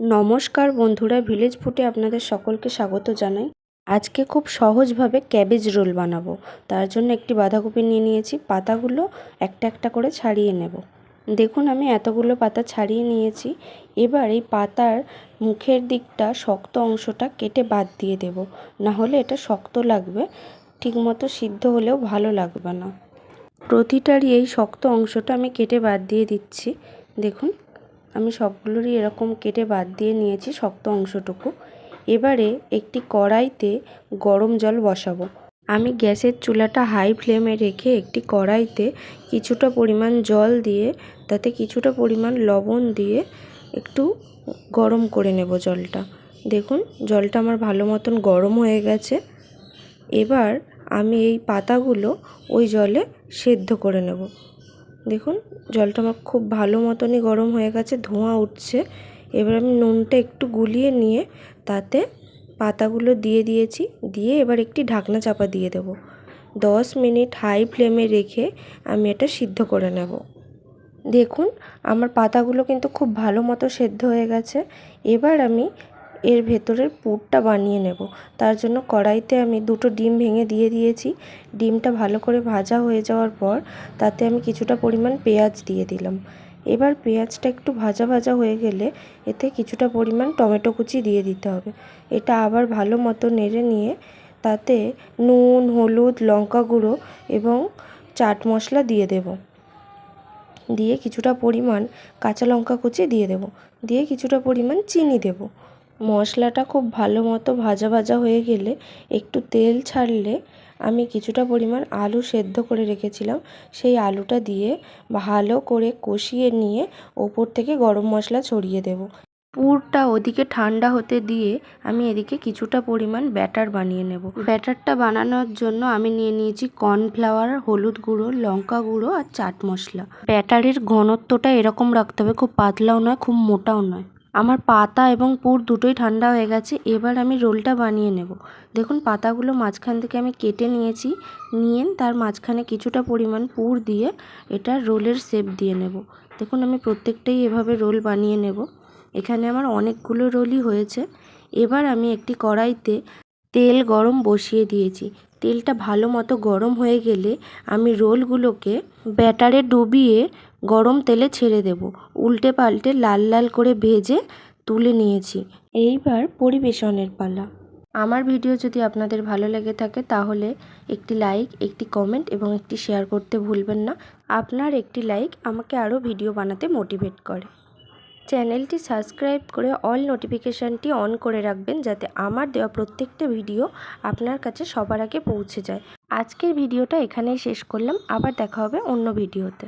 নমস্কার বন্ধুরা ভিলেজ ফুটে আপনাদের সকলকে স্বাগত জানাই। আজকে খুব সহজভাবে ক্যাবেজ রোল বানাবো। তার জন্য একটি বাঁধাকপি নিয়ে নিয়েছি। পাতাগুলো একটা একটা করে ছাড়িয়ে নেব। দেখুন, আমি এতগুলো পাতা ছাড়িয়ে নিয়েছি। এবার এই পাতার মুখের দিকটা শক্ত অংশটা কেটে বাদ দিয়ে দেব। না হলে এটা শক্ত লাগবে, ঠিকমতো সিদ্ধ হলেও ভালো লাগবে না। প্রতিটারই এই শক্ত অংশটা আমি কেটে বাদ দিয়ে দিচ্ছি। দেখুন আমি সবগুলোরই এরকম কেটে বাদ দিয়ে নিয়েছি শক্ত অংশটুকু। এবারে একটি কড়াইতে গরম জল বসাবো। আমি গ্যাসের চুলাটা হাই ফ্লেমে রেখে একটি কড়াইতে কিছুটা পরিমাণ জল দিয়ে, তাতে কিছুটা পরিমাণ লবণ দিয়ে একটু গরম করে নেব জলটা। দেখুন, জলটা আমার ভালো মতন গরম হয়ে গেছে। এবার আমি এই পাতাগুলো ওই জলে সেদ্ধ করে নেব। দেখুন, জলটা আমার খুব ভালো মতনই গরম হয়ে গেছে, ধোঁয়া উঠছে। এবার আমি নুনটা একটু গুলিয়ে নিয়ে তাতে পাতাগুলো দিয়ে দিয়েছি, দিয়ে এবার একটি ঢাকনা চাপা দিয়ে দেব। দশ মিনিট হাই ফ্লেমে রেখে আমি এটা সিদ্ধ করে নেব। দেখুন, আমার পাতাগুলো কিন্তু খুব ভালো মতো সেদ্ধ হয়ে গেছে। এবার আমি এর ভেতরের পুরটা বানিয়ে নেব। তার জন্য কড়াইতে আমি দুটো ডিম ভেঙে দিয়ে দিয়েছি। ডিমটা ভালো করে ভাজা হয়ে যাওয়ার পর তাতে আমি কিছুটা পরিমাণ পেঁয়াজ দিয়ে দিলাম। এবার পেঁয়াজটা একটু ভাজা ভাজা হয়ে গেলে এতে কিছুটা পরিমাণ টমেটো কুচি দিয়ে দিতে হবে। এটা আবার ভালো মতো নেড়ে নিয়ে তাতে নুন, হলুদ, লঙ্কা গুঁড়ো এবং চাট মশলা দিয়ে দেব। দিয়ে কিছুটা পরিমাণ কাঁচা লঙ্কা কুচি দিয়ে দেব। দিয়ে কিছুটা পরিমাণ চিনি দেব। মশলাটা খুব ভালো মতো ভাজা ভাজা হয়ে গেলে একটু তেল ছাড়লে আমি কিছুটা পরিমাণ আলু সেদ্ধ করে রেখেছিলাম। সেই আলুটা দিয়ে ভালো করে কষিয়ে নিয়ে ওপর থেকে গরম মশলা ছড়িয়ে দেব। পুরটা ওদিকে ঠান্ডা হতে দিয়ে আমি এদিকে কিছুটা পরিমাণ ব্যাটার বানিয়ে নেব। ব্যাটারটা বানানোর জন্য আমি নিয়ে নিয়েছি কর্নফ্লাওয়ার, হলুদ গুঁড়ো, লঙ্কা গুঁড়ো আর চাট মশলা। ব্যাটারের ঘনত্বটা এরকম রাখতে হবে, খুব পাতলাও নয়, খুব মোটাও নয়। আমার পাতা এবং পুর দুটোই ঠান্ডা হয়ে গেছে, এবার আমি রোলটা বানিয়ে নেব। দেখুন, পাতাগুলো মাঝখান থেকে আমি কেটে নিয়েছি, নিয়ে তার মাঝখানে কিছুটা পরিমাণ পুর দিয়ে এটা রোলের শেপ দিয়ে নেব। দেখুন, আমি প্রত্যেকটাই এভাবে রোল বানিয়ে নেব। এখানে আমার অনেকগুলো রোলই হয়েছে। এবার আমি একটি কড়াইতে তেল গরম বসিয়ে দিয়েছি। তেলটা ভালো মতো গরম হয়ে গেলে আমি রোলগুলোকে ব্যাটারে ডুবিয়ে গরম তেলে ছেড়ে দেব। উল্টে পাল্টে লাল লাল করে ভেজে তুলে নিয়েছি। এইবার পরিবেশনের পালা। আমার ভিডিও যদি আপনাদের ভালো লেগে থাকে তাহলে একটি লাইক, একটি কমেন্ট এবং একটি শেয়ার করতে ভুলবেন না। আপনার একটি লাইক আমাকে আরও ভিডিও বানাতে মোটিভেট করে। চ্যানেলটি সাবস্ক্রাইব করে অল নোটিফিকেশানটি অন করে রাখবেন যাতে আমার দেওয়া প্রত্যেকটা ভিডিও আপনার কাছে সবার আগে পৌঁছে যায়। আজকের ভিডিওটা এখানেই শেষ করলাম। আবার দেখা হবে অন্য ভিডিওতে।